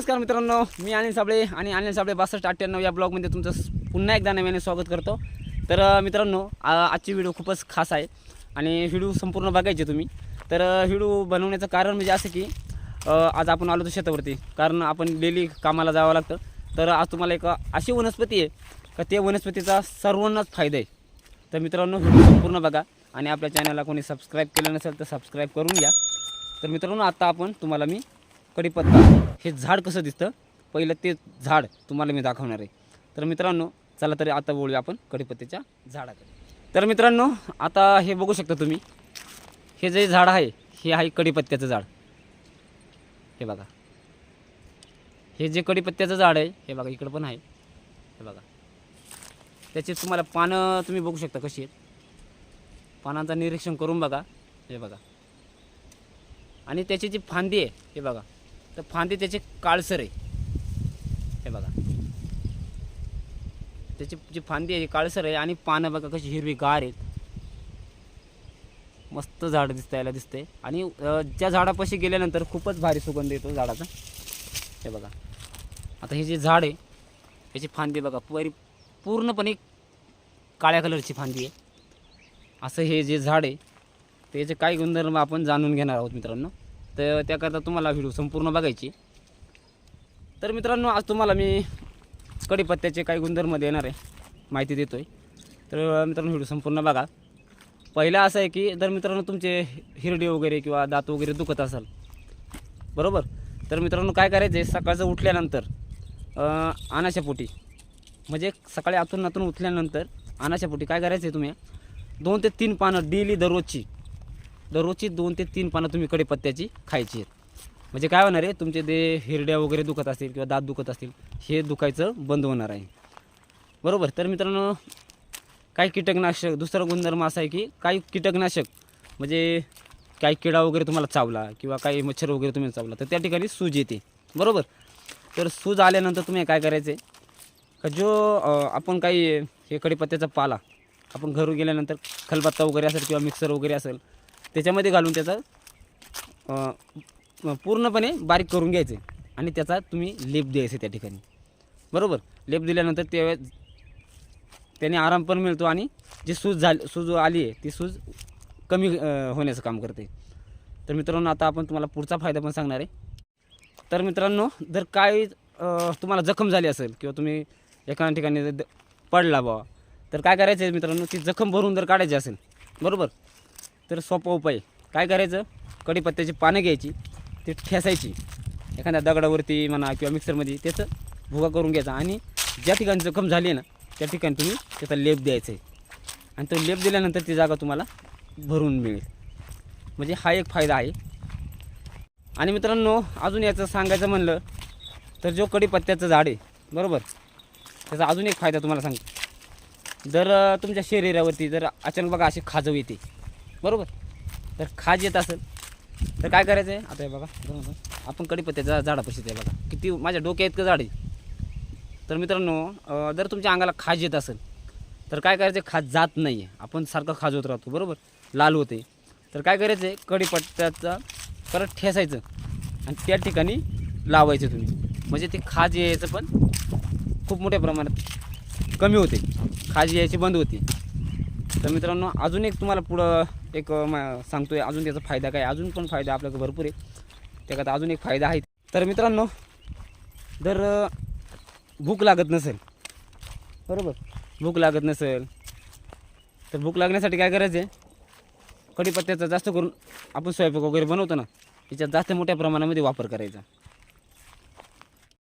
नमस्कार मित्रांनो मी अनिल साबळे आणि अनिल साबळे बासष्ट अठ्ठ्याण्णव या ब्लॉगमध्ये तुमचं पुन्हा एकदा नव्याने स्वागत करतो. तर मित्रांनो आजची व्हिडिओ खूपच खास आहे आणि व्हिडिओ संपूर्ण बघायचे तुम्ही. तर व्हिडिओ बनवण्याचं कारण म्हणजे असं की आज आपण आलो तर शेतावरती. कारण आपण डेली कामाला जावं लागतं. तर आज तुम्हाला एक अशी वनस्पती आहे का त्या वनस्पतीचा सर्वांनाच फायदा आहे. तर मित्रांनो व्हिडिओ संपूर्ण बघा आणि आपल्या चॅनलला कोणी सबस्क्राईब केलं नसेल तर सबस्क्राईब करून घ्या. तर मित्रांनो आता आपण तुम्हाला मी कढीपत्ता हे झाड कसं दिसतं? पहिलं ते झाड तुम्हाला मी दाखवणार आहे. तर मित्रांनो चला तरी आता बोलूया आपण कढीपत्त्याच्या झाडाकडे. तर मित्रांनो आता हे बघू शकता तुम्ही. हे जे झाड आहे हे आहे कढीपत्त्याचं झाड. हे बघा. हे जे कढीपत्त्याचं झाड आहे हे बघा इकडं पण आहे. हे बघा. त्याचे तुम्हाला पानं तुम्ही बघू शकता कशी आहेत. पानांचं निरीक्षण करून बघा. हे बघा. आणि त्याची जी फांदी आहे हे बघा. तर फांदी त्याचे काळसर आहे. हे बघा. त्याची जी फांदी आहे काळसर आहे आणि पानं बघा कशी हिरवी गार आहेत. मस्त झाड दिसतं याला दिसतंय. आणि ज्या झाडापाशी गेल्यानंतर खूपच भारी सुगंध येतो झाडाचा. हे बघा. आता हे जे झाड आहे याची फांदी बघा. परी पूर्णपणे काळ्या कलरची फांदी आहे. असं हे जे झाड आहे त्याचे काय गुणधर्म आपण जाणून घेणार आहोत मित्रांनो. तर त्याकरता तुम्हाला व्हिडिओ संपूर्ण बघायची. तर मित्रांनो आज तुम्हाला मी कढीपत्त्याचे काही गुणधर्म देणार आहे. माहिती देतो आहे तर मित्रांनो व्हिडिओ संपूर्ण बघा. पहिलं असं आहे की जर मित्रांनो तुमचे हिरडे वगैरे किंवा दात वगैरे दुखत असाल बरोबर? तर मित्रांनो काय करायचं आहे सकाळचं उठल्यानंतर अनाशापोटी अनाशा पोटी म्हणजे सकाळी आतून नातून उठल्यानंतर अनाशा पोटी काय करायचं आहे तुम्ही? दोन ते तीन पानं डेली दररोजची दररोजची दोन ते तीन पानं तुम्ही कढीपत्त्याची खायची आहेत. म्हणजे काय होणार आहे तुमचे ते हिरड्या वगैरे दुखत असतील किंवा दात दुखत असतील हे दुखायचं बंद होणार आहे. बरोबर तर मित्रांनो काही कीटकनाशक दुसरा गुणधर्म असा आहे की काही कीटकनाशक म्हणजे काही किडा वगैरे तुम्हाला चावला किंवा काही मच्छर वगैरे तुम्ही चावला तर त्या ठिकाणी सूज येते. बरोबर? तर सूज आल्यानंतर तुम्ही काय करायचं आहे का जो आपण काही हे कढीपत्त्याचा पाला आपण घरून गेल्यानंतर खलबत्ता वगैरे असेल किंवा मिक्सर वगैरे असेल त्याच्यामध्ये घालून त्याचा पूर्णपणे बारीक करून घ्यायचे. आणि त्याचा तुम्ही लेप द्यायचे त्या ठिकाणी. बरोबर? लेप दिल्यानंतर ते त्याने आराम पण मिळतो आणि जी सूज झाली सूज आली आहे ती सूज कमी होण्याचं काम करते. तर मित्रांनो आता आपण तुम्हाला पुढचा फायदा पण सांगणार आहे. तर मित्रांनो जर काय तुम्हाला जखम झाली असेल किंवा तुम्ही एका ठिकाणी जर द- पडला बा तर काय करायचं आहे मित्रांनो ती जखम भरून जर काढायची असेल बरोबर? तर सोपा उपाय. काय करायचं? कढीपत्त्याची पानं घ्यायची ती ठेसायची. एखाद्या दगडावरती म्हणा किंवा मिक्सरमध्ये त्याचं भुगा करून घ्यायचा आणि ज्या ठिकाणी जखम झाली आहे ना त्या ठिकाणी तुम्ही त्याचा लेप द्यायचा आहे. आणि तो लेप दिल्यानंतर ती जागा तुम्हाला भरून मिळेल. म्हणजे हा एक फायदा आहे. आणि मित्रांनो अजून याचं सांगायचं म्हणलं तर जो कढीपत्त्याचं झाड आहे बरोबर? त्याचा अजून एक फायदा तुम्हाला सांगतो. जर तुमच्या शरीरावरती जर अचानक बघा अशी खाजव येते. बरोबर. तर खाज येत असेल तर काय करायचं आहे आता हे बघा बरोबर आपण कढीपत्त्याच्या झाडापाशी ते बघा. किती माझ्या डोक्या इतकं झाड आहे. तर मित्रांनो जर तुमच्या अंगाला खाज येत असेल तर काय करायचं खाज जात नाही आहे आपण सारखं खाजवत राहतो बरोबर? लाल होते. तर काय करायचं आहे कढीपत्त्याचा परत ठेसायचं आणि त्या ठिकाणी लावायचं तुम्ही. म्हणजे ते खाज यायचं पण खूप मोठ्या प्रमाणात कमी होते. खाज यायची बंद होते. तर मित्रांनो अजून एक तुम्हाला पुढं एक सांगतो आहे अजून त्याचा फायदा काय? अजून पण फायदा आपल्याकडे भरपूर आहे. त्याच्यात अजून एक फायदा आहे. तर मित्रांनो जर भूक लागत नसेल बरोबर? भूक लागत नसेल तर भूक लागण्यासाठी काय करायचं आहे? कढीपत्त्याचा जास्त करून आपण स्वयंपाक वगैरे बनवतो ना त्याच्यात जास्त मोठ्या प्रमाणामध्ये वापर करायचा.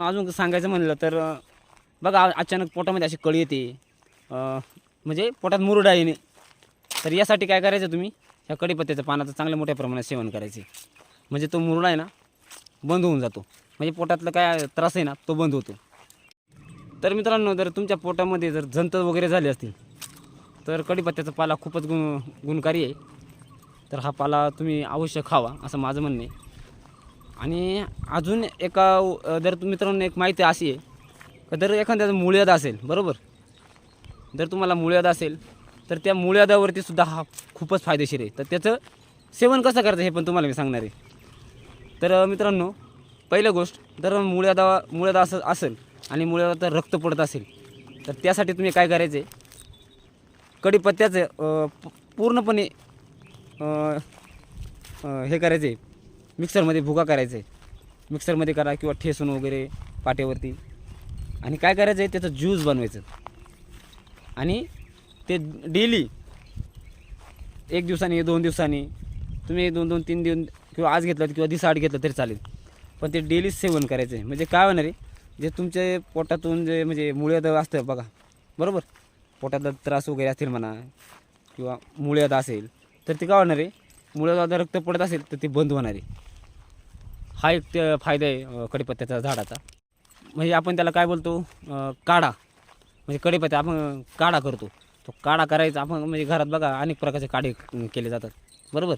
अजून सांगायचं म्हणलं तर बघा अचानक पोटामध्ये अशी कळी येते. म्हणजे पोटात मुरडा येणे तर यासाठी काय करायचं तुम्ही? ह्या कढीपत्त्याच्या पानाचं चांगल्या मोठ्या प्रमाणात सेवन करायचे. म्हणजे तो मुरडा आहे ना बंद होऊन जातो. म्हणजे पोटातलं काय त्रास आहे ना तो बंद होतो. तर मित्रांनो जर तुमच्या पोटामध्ये जर जंत वगैरे झाले असतील तर कढीपत्त्याचा पाला खूपच गुण गुणकारी आहे. तर हा पाला तुम्ही अवश्य खावा असं माझं म्हणणं आहे. आणि अजून एका जर तुम्ही मित्रांनो एक माहिती अशी आहे का जर एखाद्याचं मुळ्यात असेल बरोबर? जर तुम्हाला मुळ्यादा असेल तर त्या मुळ्यादावरती सुद्धा हा खूपच फायदेशीर आहे. तर त्याचं सेवन कसं करायचं हे पण तुम्हाला मी सांगणार आहे. तर मित्रांनो पहिलं गोष्ट जर मुळ्यादा मुळ्यादा असं असेल आणि मुळ्यादा तर रक्त पडत असेल तर त्यासाठी तुम्ही काय करायचं आहे कढीपत्त्याचं पूर्णपणे हे करायचं आहे मिक्सरमध्ये भुगा करायचं आहे मिक्सरमध्ये करा किंवा ठेसून वगैरे पाट्यावरती. आणि काय करायचं आहे त्याचं ज्यूस बनवायचं. आणि ते डेली एक दिवसांनी दोन दिवसांनी तुम्ही दोन दोन तीन दिवस किंवा आज घेतलं किंवा दिवसाआड घेतलं तरी चालेल. पण ते डेली सेवन करायचं आहे. म्हणजे काय होणार आहे? जे तुमचे पोटातून जे म्हणजे मुळ्यात असतं बघा. बरोबर? पोटात त्रास वगैरे असतील म्हणा किंवा मुळ्यात असेल तर ते काय होणार आहे? मुळ्यात रक्त पडत असेल तर ते बंद होणार आहे. हा एक ते फायदा आहे कडीपत्त्याचा कढीपत्त्याचा झाडाचा. म्हणजे आपण त्याला काय बोलतो? काढा. म्हणजे कढीपत्ता आपण काढा करतो. तो काढा करायचा आपण म्हणजे घरात बघा अनेक प्रकारचे काढे केले जातात. बरोबर?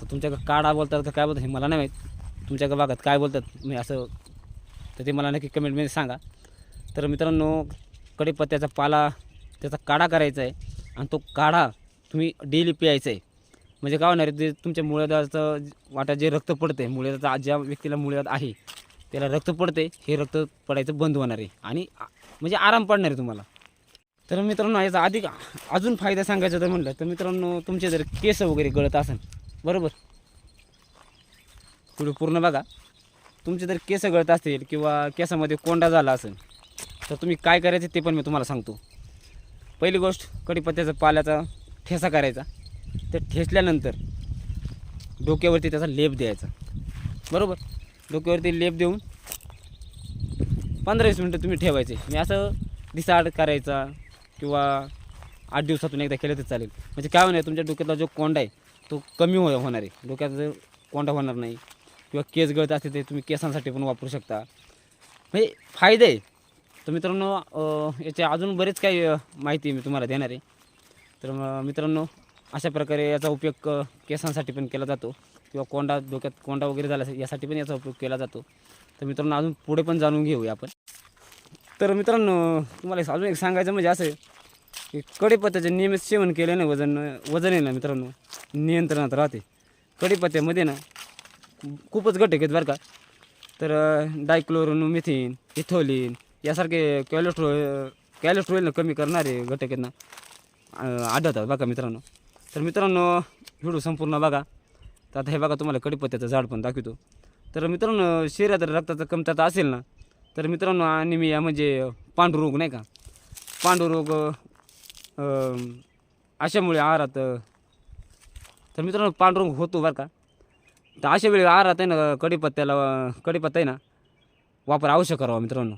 तर तुमच्याकडं काढा बोलतात का काय बोलतात हे मला नाही माहीत. तुमच्या भागात काय बोलतात मी असं तर ते मला नक्की कमेंटमध्ये सांगा. तर मित्रांनो कढीपत्त्याचा पाला त्याचा काढा करायचा आहे. आणि तो काढा तुम्ही डेली प्यायचा आहे. म्हणजे काय होणार आहे जे तुमच्या मुळेदाचं वाटा जे रक्त पडते मुळेदाचा ज्या व्यक्तीला मुळेदात आहे त्याला रक्त पडते हे रक्त पडायचं बंद होणार आहे. आणि म्हणजे आराम पडणार आहे तुम्हाला. तर मित्रांनो याचा अधिक अजून फायदा सांगायचा तर म्हणलं तर मित्रांनो तुमचे जर केस वगैरे गळत असेल बरोबर? पुढे पूर्ण बघा. तुमचे जर केस गळत असतील किंवा केसामध्ये कोंडा झाला असेल तर तुम्ही काय करायचं ते पण मी तुम्हाला सांगतो. पहिली गोष्ट कढीपत्त्याचा पाल्याचा ठेसा करायचा. ते ठेसल्यानंतर डोक्यावरती त्याचा लेप द्यायचा. बरोबर? डोक्यावरती लेप देऊन पंधरा वीस मिनटं तुम्ही ठेवायचे. मी असं दिसाड करायचा किंवा आठ दिवसातून एकदा केलं तर चालेल. म्हणजे काय होणार तुमच्या डोक्यातला जो कोंडा आहे तो कमी हो होणार आहे. डोक्याचा कोंडा होणार नाही किंवा केस गळत असते ते तुम्ही केसांसाठी पण वापरू शकता. म्हणजे फायदे आहे. तर मित्रांनो याचे अजून बरेच काही माहिती मी तुम्हाला देणार आहे. तर मग मित्रांनो अशा प्रकारे याचा उपयोग केसांसाठी पण केला जातो किंवा कोंडा डोक्यात कोंडा वगैरे झाला यासाठी पण याचा उपयोग केला जातो. तर मित्रांनो अजून पुढे पण जाणून घेऊया आपण. तर मित्रांनो तुम्हाला एक- अजून एक सांगायचं म्हणजे असं की कढीपत्त्याचे नियमित सेवन केल्याने वजन वजन आहे ना मित्रांनो नियंत्रणात राहते. कढीपत्त्यामध्ये ना खूपच घटक आहेत बरं का. तर डायक्लोरोमिथिन इथोलिन यासारखे कॅलेस्ट्रो कॅलेस्ट्रॉलनं कमी करणारे घटक आहेत ना आढळतात बघा मित्रांनो. तर मित्रांनो व्हिडिओ संपूर्ण बघा. तर आता हे बघा तुम्हाला कडीपत्त्याचं झाड पण दाखवतो. तर मित्रांनो शरीरात रक्ताचं कमतरता असेल ना तर मित्रांनो अनिमिया म्हणजे पांडुरोग नाही का? पांडुरोग अशामुळे आहारात तर मित्रांनो पांडुरोग होतो बरं का? तर अशा वेळी आहारात आहे ना कडीपत्त्याला कडीपत्ता आहे ना वापर आवश्यक करावा मित्रांनो.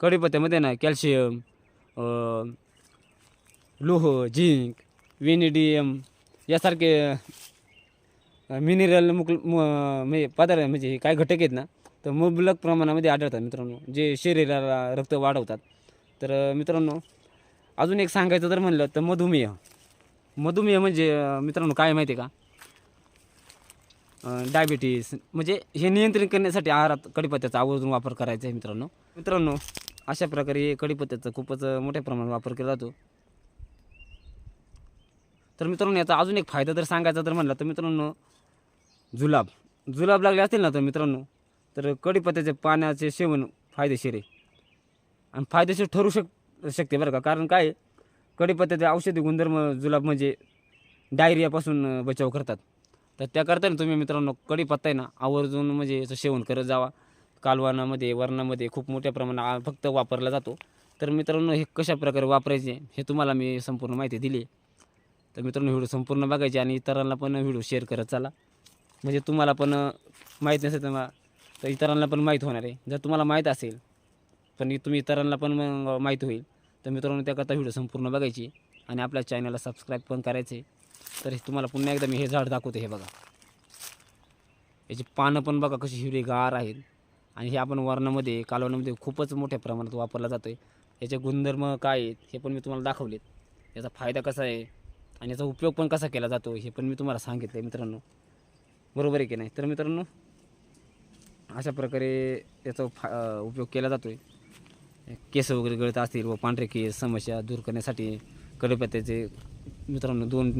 कडीपत्त्यामध्ये ना कॅल्शियम लोह झिंक विनिडियम यासारखे मिनरल मुक म्हणजे पदार्थ म्हणजे काय घटक आहेत ना तर मुबलक प्रमाणामध्ये आढळतात मित्रांनो. जे शरीराला रक्त वाढवतात. तर मित्रांनो अजून एक सांगायचं जर म्हणलं तर मधुमेह. मधुमेह म्हणजे मित्रांनो काय माहिती आहे का? डायबिटीस म्हणजे हे नियंत्रित करण्यासाठी आहारात कडीपत्त्याचा आवर्जून वापर करायचा आहे मित्रांनो. मित्रांनो अशा प्रकारे कडीपत्त्याचा खूपच मोठ्या प्रमाणात वापर केला जातो. तर मित्रांनो याचा अजून एक फायदा जर सांगायचा तर म्हणला तर मित्रांनो जुलाब. जुलाब लागले असतील ना तर मित्रांनो तर कडीपत्त्याचे पाण्याचे सेवन फायदेशीर आहे. आणि फायदेशीर ठरू शक शकते बरं का. कारण काय आहे, कडीपत्त्याचे औषधी गुणधर्म जुलाब म्हणजे डायरियापासून बचाव करतात. तर त्याकरता ना तुम्ही मित्रांनो कडीपत्ता आहे ना आवर्जून म्हणजे याचं सेवन करत जावा. कालवानामध्ये वरणामध्ये खूप मोठ्या प्रमाणात फक्त वापरला जातो. तर मित्रांनो हे कशा प्रकारे वापरायचे हे तुम्हाला मी संपूर्ण माहिती दिली आहे. तर मित्रांनो व्हिडिओ संपूर्ण बघायचे आणि इतरांना पण व्हिडिओ शेअर करत चला. म्हणजे तुम्हाला पण माहीत नसेल तर तर इतरांना पण माहीत होणार आहे. जर तुम्हाला माहीत असेल पण तुम्ही इतरांना पण मग माहीत होईल. तर मित्रांनो त्याकरता व्हिडिओ संपूर्ण बघायची आणि आपल्या चॅनलला सबस्क्राईब पण करायचे. तर तुम्हाला पुन्हा एकदा मी हे झाड दाखवतो हे बघा. याची पानं पण बघा कशी हिरवीगार आहेत. आणि हे आपण वर्णामध्ये कालवणामध्ये खूपच मोठ्या प्रमाणात वापरला जातो आहे याचे गुणधर्म काय आहेत हे पण मी तुम्हाला दाखवलेत. याचा फायदा कसा आहे आणि याचा उपयोग पण कसा केला जातो हे पण मी तुम्हाला सांगितलं आहे मित्रांनो. बरोबर आहे की नाही? तर मित्रांनो अशा प्रकारे याचा फा उपयोग केला जातो आहे केस वगैरे गळत असतील व पांढरे केस समस्या दूर करण्यासाठी कडीपत्त्याचे मित्रांनो दोन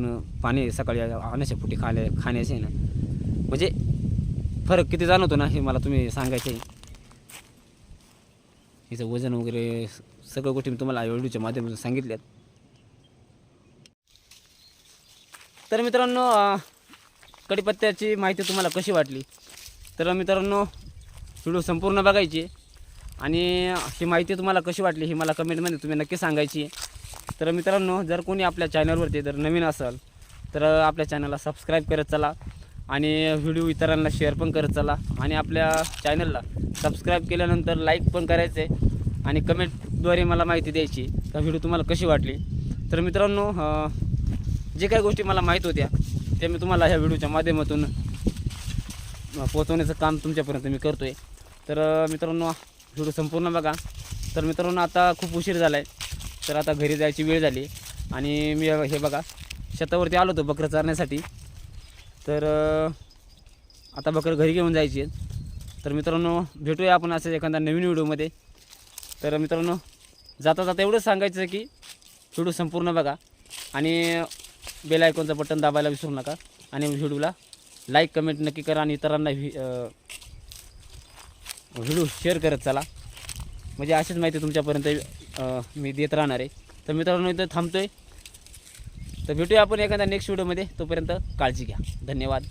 पाणी सकाळी आणण्याच्या फुटी खाण्या खाण्याचे ना. म्हणजे फरक किती जाणवतो ना हे मला तुम्ही सांगायचे. आहे हिचं वजन वगैरे सगळ्या गोष्टी मी तुम्हाला व्हिडिओच्या माध्यमातून सांगितल्यात. तर मित्रांनो कडीपत्त्याची माहिती तुम्हाला कशी वाटली? तर मित्रांनो व्हिडिओ संपूर्ण बघायची आणि ही माहिती तुम्हाला कशी वाटली ही मला कमेंटमध्ये तुम्ही नक्की सांगायची तर मित्रांनो जर कोणी आपल्या चॅनलवरती जर नवीन असाल तर आपल्या चॅनलला सबस्क्राईब करत चला आणि व्हिडिओ इतरांना शेअर पण करत चला. आणि आपल्या चॅनलला सबस्क्राईब केल्यानंतर लाईक पण करायचं आहे आणि कमेंटद्वारे मला माहिती द्यायची का व्हिडिओ तुम्हाला कशी वाटली. तर मित्रांनो जे काही गोष्टी मला माहीत होत्या ते मी तुम्हाला ह्या व्हिडिओच्या माध्यमातून अं, पोहोचवण्याचं काम तुमच्यापर्यंत मी करतो आहे तर मित्रांनो व्हिडिओ संपूर्ण बघा. तर मित्रांनो आता खूप उशीर झाला आहे तर आता घरी जायची वेळ झाली. आणि मी हे बघा शेतावरती आलो होतो बकरं चारण्यासाठी. तर आता बकरं घरी घेऊन जायची आहेत. तर मित्रांनो भेटूया आपण असं एखादा नवीन व्हिडिओमध्ये. तर मित्रांनो जाता जाता एवढंच सांगायचं की व्हिडिओ संपूर्ण बघा. आणि बेल आयकॉनचं बटन दाबायला विसरू नका. आणि व्हिडिओला लाईक कमेंट नक्की करा आणि इतरांना व्हि- व्हिडिओ शेअर करत चला. म्हणजे अशीच माहिती तुमच्यापर्यंत मी देत राहणार आहे. तर मित्रांनो इथं थांबतो आहे तर भेटूया आपण एखाद्या नेक्स्ट व्हिडिओमध्ये तोपर्यंत काळजी घ्या. धन्यवाद.